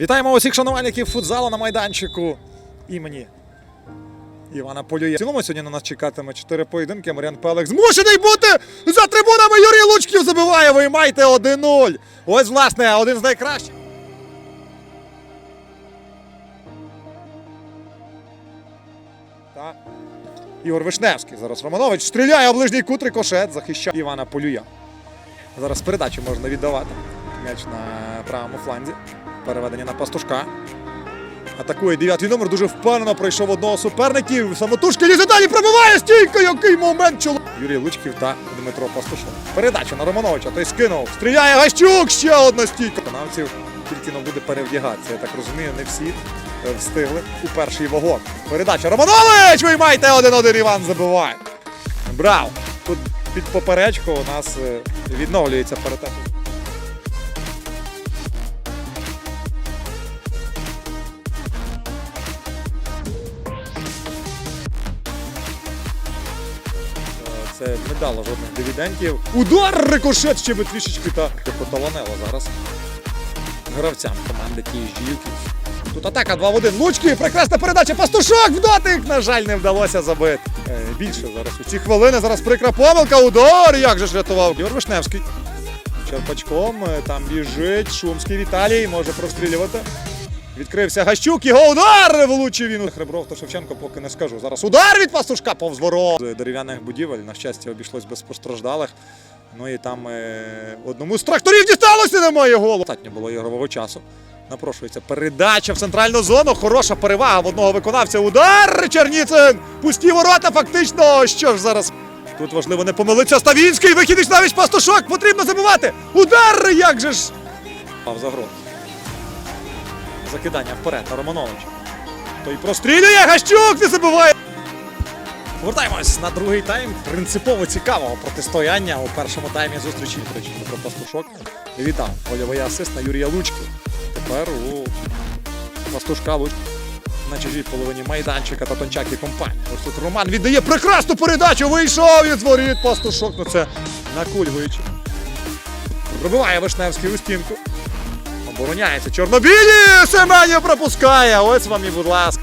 Вітаємо усіх шанувальників футзалу на майданчику імені Івана Полює. В цілому сьогодні на нас чекатиме чотири поєдинки. Маріан Пелех змушений бути за трибунами. Юрій Лучків забиває. Ви маєте 1-0. Ось, власне, один з найкращих. Ігор Вишневський. Зараз Романович стріляє в ближній кут рикошет, захищає Івана Полюя. Зараз передачу можна віддавати. М'яч на правому фланзі. Переведення на пастушка. Атакує дев'ятий номер, дуже впевнено пройшов одного суперників. Самотужки лізе далі пробиває стійка, який момент чоло. Юрій Лучків та Дмитро Пастушов. Передача на Романовича, той скинув. Стріляє Гащук, ще одна стійка. Виконавців тільки но буде перевдягатися. Я так розумію, не всі е, встигли у перший вагон. Передача Романович! Ви маєте один-один Іван забиває. Браво! Тут під поперечку у нас е, відновлюється перетеп. Це не дало жодних дивідендів. Удар рикошет ще би трішечки та поталанело зараз. Гравцям команди TSG Юкіс. Тут атака 2 в 1. Лучки, прекрасна передача. Пастушок в дотик. На жаль, не вдалося забити. Е, більше зараз у ці хвилини. Зараз прикра помилка. Удар. Як же ж рятував Ігор Вишневський. Черпачком е, там біжить. Шумський Віталій може прострілювати. Відкрився Гащук, його удар влучив він. Хребров та Шевченко поки не скажу. Зараз удар від пастушка повз ворот. Дерев'яних будівель, на щастя, обійшлось без постраждалих. Ну і там е, одному з тракторів дісталося, немає голу. Достатньо було ігрового часу. Напрошується передача в центральну зону. Хороша перевага в одного виконавця. Удар! Черніцин! Пусті ворота, фактично. Що ж зараз? Тут важливо не помилитися. Ставінський вихід навіть пастушок. Потрібно забивати. Удар! Як же ж? Мав загрозу. Закидання вперед на Романовича. Той прострілює, Гащук не забиває. Повертаємось на другий тайм. Принципово цікавого протистояння у першому таймі зустрічі. До речі, Дмитро Пастушок вітав гольовий асист на Юрія Лучки. Тепер у Пастушка Луч на чужій половині майданчика та Тончак і компанії. Ось тут Роман віддає прекрасну передачу. Вийшов із воріт Пастушок. Ну це накульгуючи. Пробиває Вишневський у стінку. Обороняється чорнобілі! Семенів пропускає! Ось вам і будь ласка.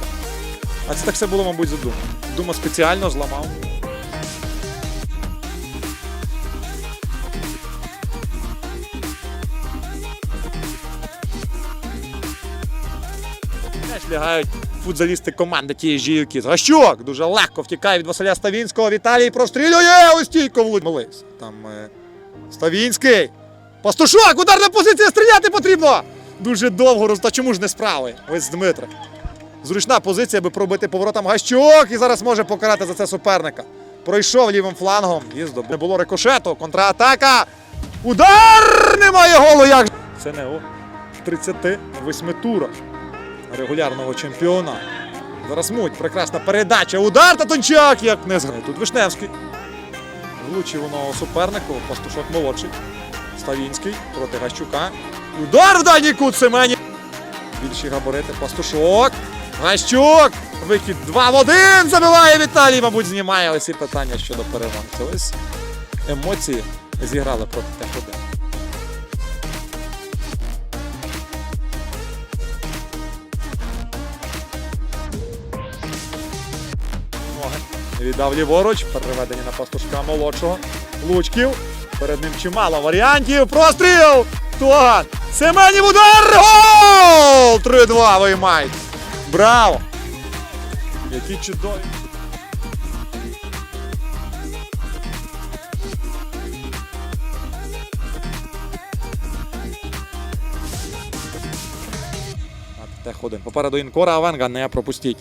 А це так все було, мабуть, задумано. Дума спеціально зламав. Лягають футзалісти команди тієї жінки. Гащук дуже легко втікає від Василя Ставінського. Віталій прострілює! Ось стійко влучились. Там е, Ставінський. Пастушок! Ударна позиція! Стріляти потрібно! Дуже довго роз... Та чому ж не справи? Ось Дмитро. Зручна позиція, аби пробити поворотом Гащук і зараз може покарати за це суперника. Пройшов лівим флангом здобув. Не було рикошету. Контратака. Удар! Немає голу. Як? Це не у 38 турах регулярного чемпіона. Зараз муть. Прекрасна передача. Удар та тончак, як не згадає. Тут Вишневський. Влучив воно супернику. Пастушок молодший. Ставінський проти Гащука. Удар в дальній кут Семенів. Більші габарити. Пастушок. Гащук. Вихід 2 в 1. Забиває Віталій. Мабуть, знімає ось і питання щодо перемоги. Ось емоції зіграли проти Т1. Віддав ліворуч. Переведення на пастушка молодшого. Лучків. Перед ним чимало варіантів. Простріл! Тоган! Семенів удар! Гол! 3-2 виймають. Браво! Які чудові. Т1. Попереду Інкора Авенга не пропустіть.